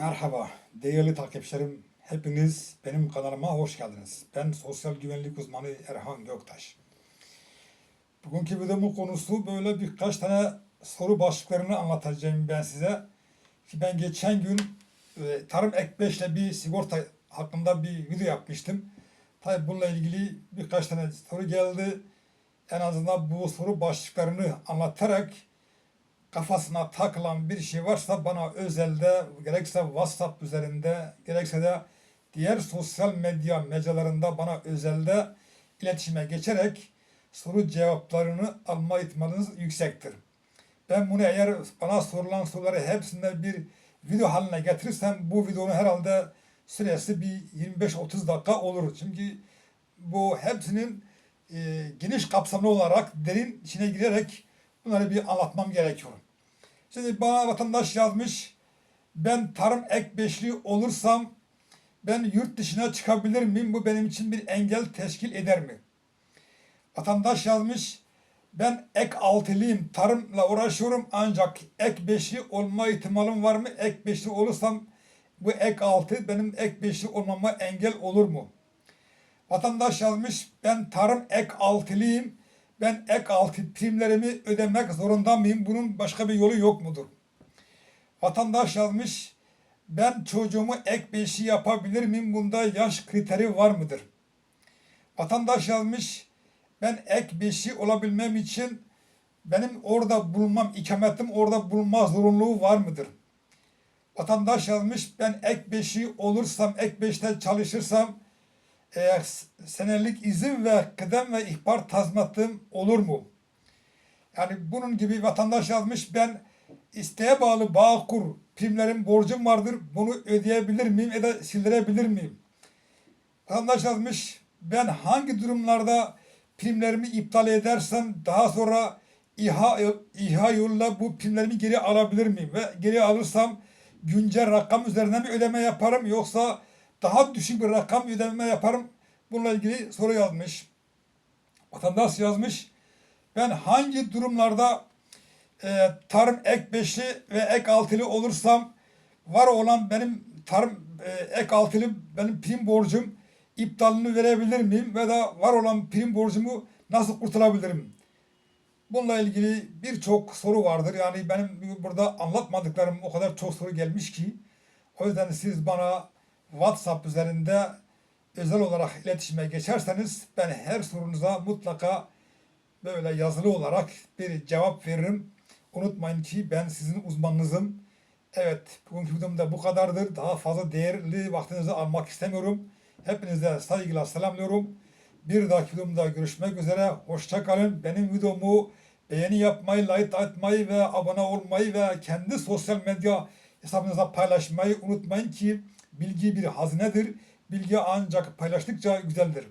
Merhaba değerli takipçilerim. Hepiniz benim kanalıma hoş geldiniz. Ben sosyal güvenlik uzmanı Erhan Göktaş. Bugünkü videomun konusu böyle birkaç tane soru başlıklarını anlatacağım ben size. Ki ben geçen gün e, Tarım Ek 5 ile bir sigorta hakkında bir video yapmıştım. Tabi bununla ilgili birkaç tane soru geldi. En azından bu soru başlıklarını anlatarak kafasına takılan bir şey varsa bana özelde gerekse WhatsApp üzerinde gerekse de diğer sosyal medya mecralarında bana özelde iletişime geçerek soru cevaplarını alma ihtimaliniz yüksektir. Ben bunu eğer bana sorulan soruları hepsinde bir video haline getirirsem bu videonun herhalde süresi bir 25-30 dakika olur. Çünkü bu hepsinin e, geniş kapsamlı olarak derin içine girerek bunları bir anlatmam gerekiyor. Şimdi bana vatandaş yazmış. Ben tarım ek beşli olursam ben yurt dışına çıkabilir miyim? Bu benim için bir engel teşkil eder mi? Vatandaş yazmış. Ben ek altılıyım. Tarımla uğraşıyorum ancak ek beşli olma ihtimalim var mı? Ek beşli olursam bu ek altı benim ek beşli olmama engel olur mu? Vatandaş yazmış. Ben tarım ek altılıyım ben ek altı primlerimi ödemek zorunda mıyım? Bunun başka bir yolu yok mudur? Vatandaş yazmış. Ben çocuğumu ek beşi yapabilir miyim? Bunda yaş kriteri var mıdır? Vatandaş yazmış. Ben ek beşi olabilmem için benim orada bulunmam, ikametim orada bulunma zorunluluğu var mıdır? Vatandaş yazmış. Ben ek beşi olursam, ek beşte çalışırsam e, senelik izin ve kıdem ve ihbar tazminatım olur mu? Yani bunun gibi vatandaş yazmış ben isteğe bağlı Bağkur primlerim borcum vardır. Bunu ödeyebilir miyim ya da sildirebilir miyim? Vatandaş yazmış ben hangi durumlarda primlerimi iptal edersem daha sonra İHA, İHA yoluyla bu primlerimi geri alabilir miyim? Ve geri alırsam güncel rakam üzerinden mi ödeme yaparım yoksa daha düşük bir rakam ödeme yaparım. Bununla ilgili soru yazmış. Vatandaş yazmış. Ben hangi durumlarda e, tarım ek beşli ve ek altılı olursam var olan benim tarım e, ek altılı benim prim borcum iptalini verebilir miyim ve da var olan prim borcumu nasıl kurtarabilirim? Bununla ilgili birçok soru vardır. Yani benim burada anlatmadıklarım o kadar çok soru gelmiş ki o yüzden siz bana WhatsApp üzerinde özel olarak iletişime geçerseniz ben her sorunuza mutlaka böyle yazılı olarak bir cevap veririm. Unutmayın ki ben sizin uzmanınızım. Evet, bugünkü videom da bu kadardır. Daha fazla değerli vaktinizi almak istemiyorum. Hepinize saygıyla selamlıyorum. Bir dahaki videomda görüşmek üzere. Hoşça kalın. Benim videomu beğeni yapmayı, like atmayı ve abone olmayı ve kendi sosyal medya hesabınıza paylaşmayı unutmayın ki bilgi bir hazinedir. Bilgi ancak paylaştıkça güzeldir.